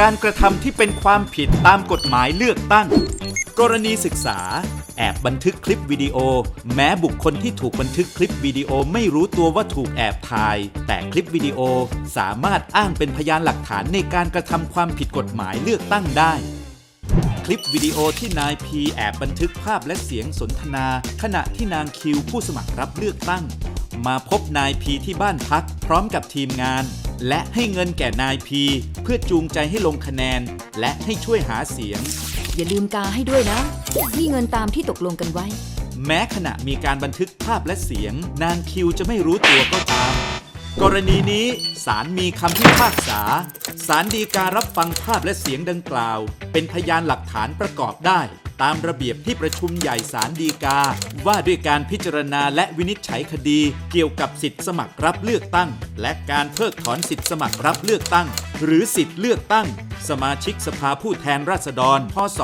การกระทำที่เป็นความผิดตามกฎหมายเลือกตั้ง กรณีศึกษา แอบบันทึกคลิปวิดีโอ แม้บุคคลที่ถูกบันทึกคลิปวิดีโอไม่รู้ตัวว่าถูกแอบถ่าย แต่คลิปวิดีโอสามารถอ้างเป็นพยานหลักฐานในการกระทำความผิดกฎหมายเลือกตั้งได้คลิปวิดีโอที่นายพีแอบบันทึกภาพและเสียงสนทนา ขณะที่นางคิวผู้สมัครรับเลือกตั้ง มาพบนายพีที่บ้านพักพร้อมกับทีมงาน และให้เงินแก่นายพีเพื่อจูงใจให้ลงคะแนน และให้ช่วยหาเสียง อย่าลืมกาให้ด้วยนะ นี่เงินตามที่ตกลงกันไว้ แม้ขณะมีการบันทึกภาพและเสียง นางคิวจะไม่รู้ตัวก็ตาม กรณีนี้ศาลมีคำพิพากษา สารดีการรับฟังภาพและเสียงดังกล่าว เป็นพยานหลักฐานประกอบได้ ตามระเบียบที่ประชุมใหญ่สารดีกา ว่าด้วยการพิจารณาและวินิจฉัยคดี เกี่ยวกับสิทธิสมัครรับเลือกตั้ง และการเพิกถอนสิทธิสมัครรับเลือกตั้ง หรือสิทธิเลือกตั้ง สมาชิกสภาผู้แทนราษฎร พศ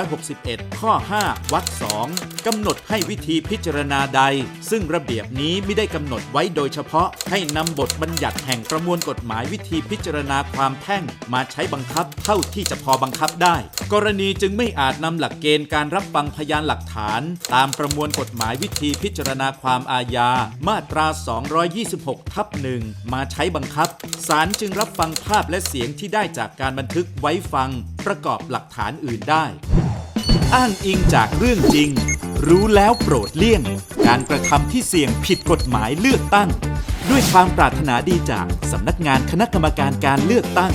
2561 ข้อ 5 วรรค 2 กำหนดให้วิธีพิจารณาใด ซึ่งระเบียบนี้ไม่ได้กำหนดไว้โดยเฉพาะ ให้นำบทบัญญัติแห่งประมวลกฎหมายวิธีพิจารณาความแพ่งมาใช้บังคับเท่าที่จะพอบังคับได้ กรณีจึงไม่อาจนำหลักเกณฑ์การรับฟังพยานหลักฐาน ตามประมวลกฎหมายวิธีพิจารณาความอาญา มาตรา 226 ทับหนึ่งมาใช้บังคับ ศาลจึงรับฟังภาพและเสียงที่ได้จากการบันทึกไว้ฟัง ประกอบหลักฐานอื่นได้ อ้างอิงจากเรื่องจริง รู้แล้วโปรดเลี่ยง การกระทำที่เสี่ยงผิดกฎหมายเลือกตั้ง ด้วยความปรารถนาดีจากสำนักงานคณะกรรมการการเลือกตั้ง